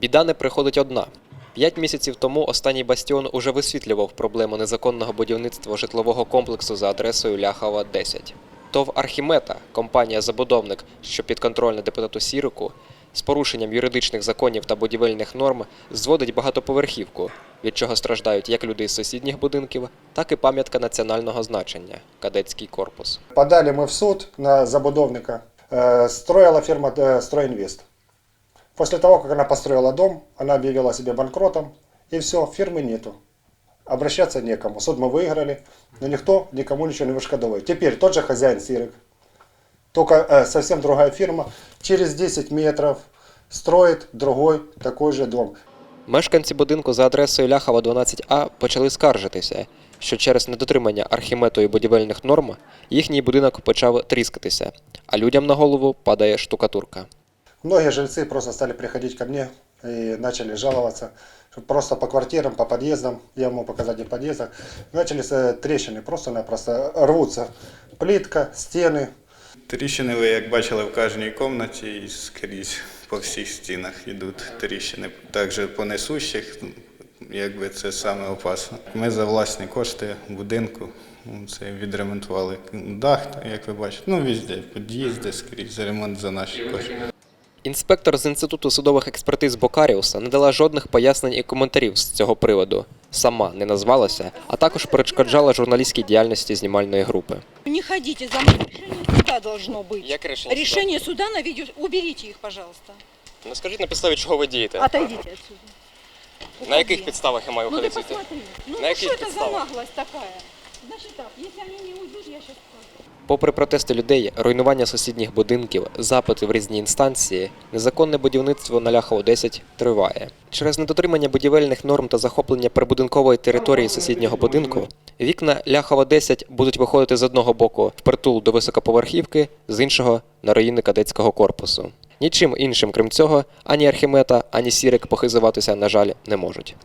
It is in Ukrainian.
Біда не приходить одна. П'ять місяців тому останній бастіон уже висвітлював проблему незаконного будівництва житлового комплексу за адресою Ляхова 10. ТОВ Архімета, компанія-забудовник, що підконтрольна депутату Сірику, з порушенням юридичних законів та будівельних норм зводить багатоповерхівку, від чого страждають як люди із сусідніх будинків, так і пам'ятка національного значення кадетський корпус. Подали мы в суд на забудовника. Э, Строила фирма э, «Стройинвест». После того, как она построила дом, она объявила себя банкротом, и все, фирмы нету. Обращаться некому. Суд мы выиграли, но никто никому ничего не вышкодовывает. Теперь тот же хозяин Сирик, только э, совсем другая фирма, через 10 метров строит другой такой же дом. Мешканці будинку за адресою Ляхова 12А почали скаржитися, що через недотримання архіметою будівельних норм їхній будинок почав тріскатися, а людям на голову падає штукатурка. Многие жильцы просто стали приходить ко мне и начали жаловаться, что просто по квартирам, по подъездам, я могу показать и подъездах, начались э, трещины, просто-напросто рвутся. Плитка, стены, Тріщини ви, як бачили, в кожній кімнаті і скрізь по всіх стінах йдуть тріщини. Також по несущих, ну, якби це саме опасно. Ми за власні кошти будинку ну, це відремонтували дах, як ви бачите. Ну, везде, під'їзди скрізь, ремонт за наші кошти. Інспектор з інституту судових експертиз Бокаріуса не дала жодних пояснень і коментарів з цього приводу. Сама не назвалася, а також перешкоджала журналістській діяльності знімальної групи. Не ходите за мной. Решение суда должно быть. Як рішення? Решение суда на видео. Уберите их, пожалуйста. Ну скажіть на підставі, чого ви дієте? Отойдите отсюда. На яких Уходи. підставах я маю Ну ты ходити звідти? посмотри. Ну, На ну яких что это за підставах? наглость такая? Попри протести людей, руйнування сусідніх будинків, запити в різні інстанції, незаконне будівництво на Ляхово 10 триває. Через недотримання будівельних норм та захоплення прибудинкової території сусіднього будинку, вікна Ляхова 10 будуть виходити з одного боку впритул до високоповерхівки, з іншого на руїни кадетського корпусу. Нічим іншим, крім цього, ані Архімета, ані Сірик похизуватися, на жаль, не можуть.